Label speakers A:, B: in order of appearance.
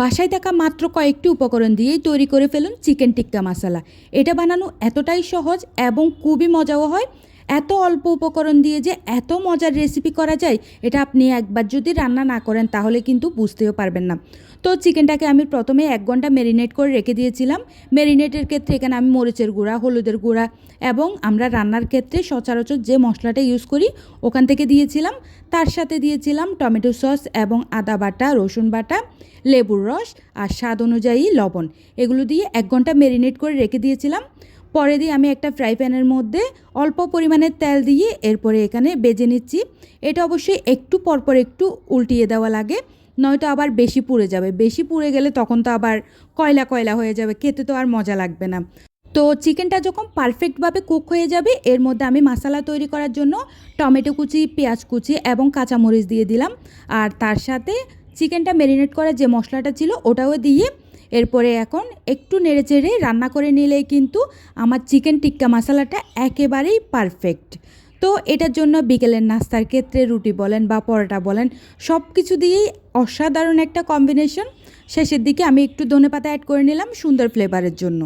A: বাসায় থাকা মাত্র কয়েকটি উপকরণ দিয়েই তৈরি করে ফেলুন চিকেন টিক্কা মশলা। এটা বানানো এতটাই সহজ এবং খুবই মজাও হয় এত অল্প উপকরণ দিয়ে যে এত মজার রেসিপি করা যায়, এটা আপনি একবার যদি রান্না না করেন, তাহলে কিন্তু বুঝতেও পারবেন না। তো চিকেনটাকে আমি প্রথমে এক ঘণ্টা ম্যারিনেট করে রেখে দিয়েছিলাম। ম্যারিনেটের ক্ষেত্রে এখানে আমি মরিচের গুঁড়া, হলুদের গুঁড়া এবং আমরা রান্নার ক্ষেত্রে সচরাচর যে মশলাটা ইউজ করি, ওখান থেকে দিয়েছিলাম। তার সাথে দিয়েছিলাম টমেটো সস এবং আদা বাটা, রসুন বাটা, লেবুর রস আর স্বাদ অনুযায়ী লবণ। এগুলো দিয়ে এক ঘণ্টা ম্যারিনেট করে রেখে দিয়েছিলাম। পরে দিয়ে আমি একটা ফ্রাই প্যানের মধ্যে অল্প পরিমাণে তেল দিয়ে এরপরে এখানে বেজে নিচ্ছি। এটা অবশ্যই একটু পরপর একটু উল্টিয়ে দেওয়া লাগে, নয়তো আবার বেশি পুড়ে যাবে। বেশি পুড়ে গেলে তখন তো আবার কয়লা কয়লা হয়ে যাবে, খেতে তো আর মজা লাগবে না। তো চিকেনটা যখন পারফেক্টভাবে কুক হয়ে যাবে, এর মধ্যে আমি মশলা তৈরি করার জন্য টমেটো কুচি, পেঁয়াজ কুচি এবং কাঁচামরিচ দিয়ে দিলাম। আর তার সাথে চিকেনটা ম্যারিনেট করার যে মশলাটা ছিল, ওটাও দিয়ে এরপরে এখন একটু নেড়ে চেড়ে রান্না করে নিলেই কিন্তু আমার চিকেন টিক্কা মশলাটা একেবারেই পারফেক্ট তো এটার জন্য বিকেলের নাস্তার ক্ষেত্রে রুটি বলেন বা পরোটা বলেন সব কিছু দিয়েই অসাধারণ একটা কম্বিনেশন শেষের দিকে আমি একটু ধনেপাতা অ্যাড করে নিলাম সুন্দর ফ্লেভারের জন্য।